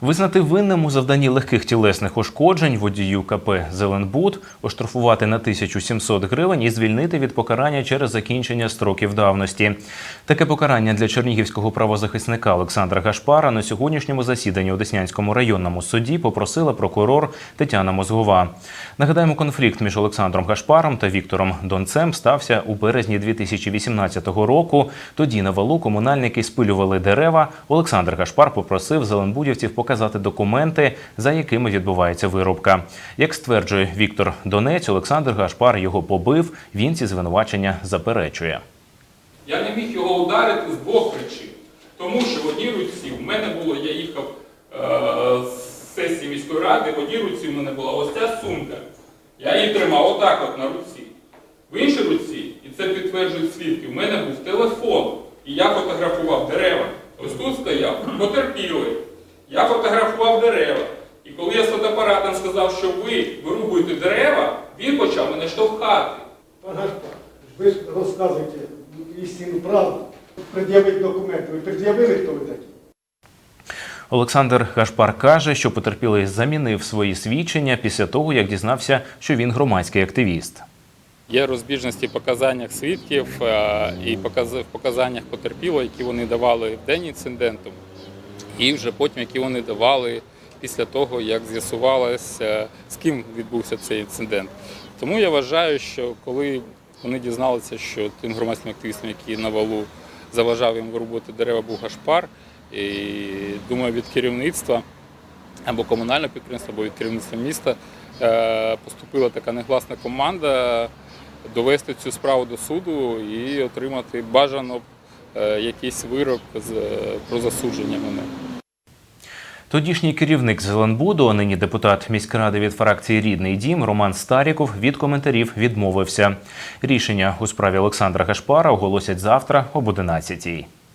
Визнати винним у завданні легких тілесних ушкоджень водію КП Зеленбуд, оштрафувати на 1700 гривень і звільнити від покарання через закінчення строків давності. Таке покарання для чернігівського правозахисника Олександра Гашпара на сьогоднішньому засіданні у Деснянському районному суді попросила прокурор Тетяна Мозгова. Нагадаємо, конфлікт між Олександром Гашпаром та Віктором Донцем стався у березні 2018 року. Тоді на валу комунальники спилювали дерева. Олександр Гашпар попросив зеленбудівців показати документи, за якими відбувається вирубка. Як стверджує Віктор Донець, Олександр Гашпар його побив. Він ці звинувачення заперечує. Я не міг його ударити з двох причин. Тому що в одній руці в мене було, я їхав е, з сесії міської ради, в одній руці в мене була ось ця сумка. Я її тримав отак от на руці. В іншій руці, і це підтверджують свідки, в мене був телефон. І я фотографував дерева. Ось тут стояв, потерпілий. Я фотографував дерева. І коли я з фотоапаратом сказав, що ви вирубуєте дерева, він почав мене штовхати. Пан Гашпар, ви ж розказуєте істинну правду. Пред'явити документи. Ви пред'явили, хто ви такі? Олександр Гашпар каже, що потерпілий замінив свої свідчення після того, як дізнався, що він громадський активіст. Є розбіжності в показаннях свідків е, і в показаннях потерпілого, які вони давали в день інциденту, і вже потім, які вони давали після того, як з'ясувалося, з ким відбувся цей інцидент. Тому я вважаю, що коли вони дізналися, що тим громадським активістам, які на валу заважав їм вирубувати дерева, був Гашпар, і думаю, від керівництва або комунального підприємства, або від керівництва міста е, поступила така негласна команда довести цю справу до суду і отримати бажано е, якийсь вирок про засудження мене. Тодішній керівник Зеленбуду, а нині депутат міськради від фракції Рідний дім Роман Старіков від коментарів відмовився. Рішення у справі Олександра Гашпара оголосять завтра об 11-й.